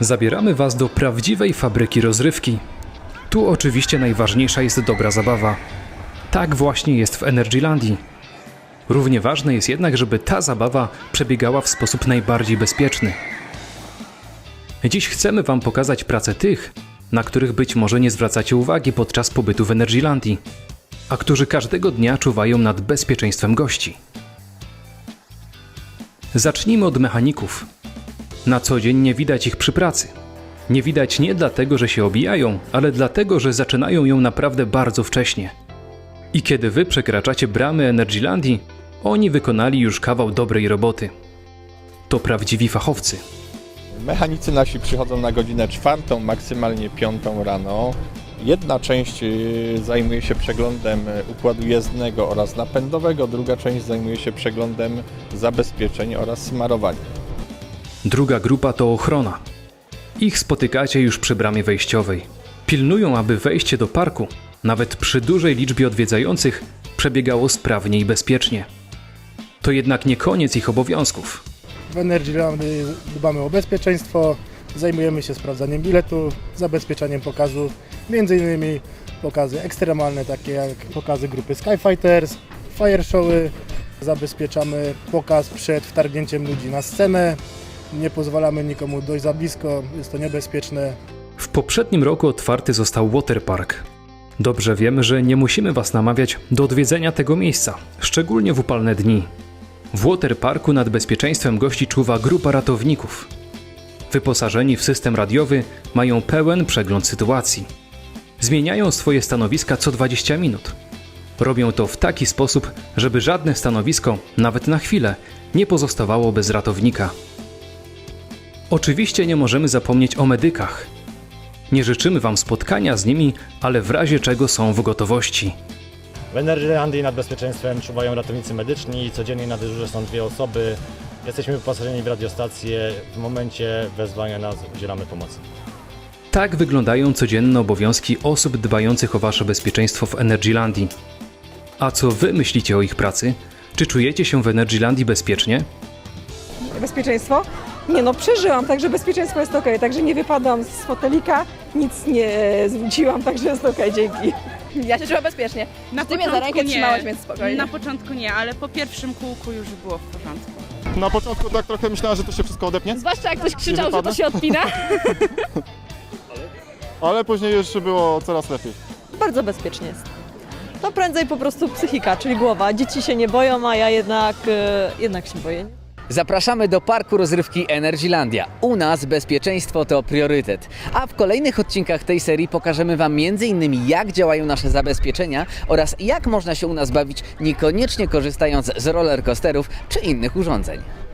Zabieramy Was do prawdziwej fabryki rozrywki. Tu oczywiście najważniejsza jest dobra zabawa. Tak właśnie jest w Energylandii. Równie ważne jest jednak, żeby ta zabawa przebiegała w sposób najbardziej bezpieczny. Dziś chcemy Wam pokazać pracę tych, na których być może nie zwracacie uwagi podczas pobytu w Energylandii, a którzy każdego dnia czuwają nad bezpieczeństwem gości. Zacznijmy od mechaników. Na co dzień nie widać ich przy pracy. Nie widać nie dlatego, że się obijają, ale dlatego, że zaczynają ją naprawdę bardzo wcześnie. I kiedy wy przekraczacie bramy Energylandii, oni wykonali już kawał dobrej roboty. To prawdziwi fachowcy. Mechanicy nasi przychodzą na godzinę czwartą, maksymalnie piątą rano. Jedna część y, zajmuje się przeglądem y, układu jezdnego oraz napędowego, druga część zajmuje się przeglądem zabezpieczeń oraz smarowaniem. Druga grupa to ochrona. Ich spotykacie już przy bramie wejściowej. Pilnują, aby wejście do parku, nawet przy dużej liczbie odwiedzających, przebiegało sprawnie i bezpiecznie. To jednak nie koniec ich obowiązków. W Energylandii dbamy o bezpieczeństwo, zajmujemy się sprawdzaniem biletów, zabezpieczaniem pokazów, między innymi pokazy ekstremalne, takie jak pokazy grupy Skyfighters, fire showy. Zabezpieczamy pokaz przed wtargnięciem ludzi na scenę, nie pozwalamy nikomu dojść za blisko, jest to niebezpieczne. W poprzednim roku otwarty został Waterpark. Dobrze wiemy, że nie musimy Was namawiać do odwiedzenia tego miejsca, szczególnie w upalne dni. W Waterparku nad bezpieczeństwem gości czuwa grupa ratowników. Wyposażeni w system radiowy mają pełen przegląd sytuacji. Zmieniają swoje stanowiska co 20 minut. Robią to w taki sposób, żeby żadne stanowisko, nawet na chwilę, nie pozostawało bez ratownika. Oczywiście nie możemy zapomnieć o medykach. Nie życzymy Wam spotkania z nimi, ale w razie czego są w gotowości. W Energylandii nad bezpieczeństwem czuwają ratownicy medyczni. Codziennie na dyżurze są dwie osoby. Jesteśmy wyposażeni w radiostację. W momencie wezwania nas udzielamy pomocy. Tak wyglądają codzienne obowiązki osób dbających o Wasze bezpieczeństwo w Energylandii. A co Wy myślicie o ich pracy? Czy czujecie się w Energylandii bezpiecznie? bezpieczeństwo? Nie no, przeżyłam, także bezpieczeństwo jest ok, także nie wypadłam z fotelika, nic nie zwróciłam, także jest ok, dzięki. Ja się czułam bezpiecznie. Na Ty mnie za rękę trzymałaś, więc spokojnie. Na początku nie, ale po pierwszym kółku już było w porządku. Na początku tak trochę myślałem, że to się wszystko odepnie, Zwłaszcza jak ktoś krzyczał, że to się odpina. ale później już było coraz lepiej. bardzo bezpiecznie jest. To prędzej po prostu psychika, czyli głowa. Dzieci się nie boją, a ja jednak, e, jednak się boję. Zapraszamy do parku rozrywki Energylandia. U nas bezpieczeństwo to priorytet. A w kolejnych odcinkach tej serii pokażemy Wam m.in. jak działają nasze zabezpieczenia oraz jak można się u nas bawić niekoniecznie korzystając z rollercoasterów czy innych urządzeń.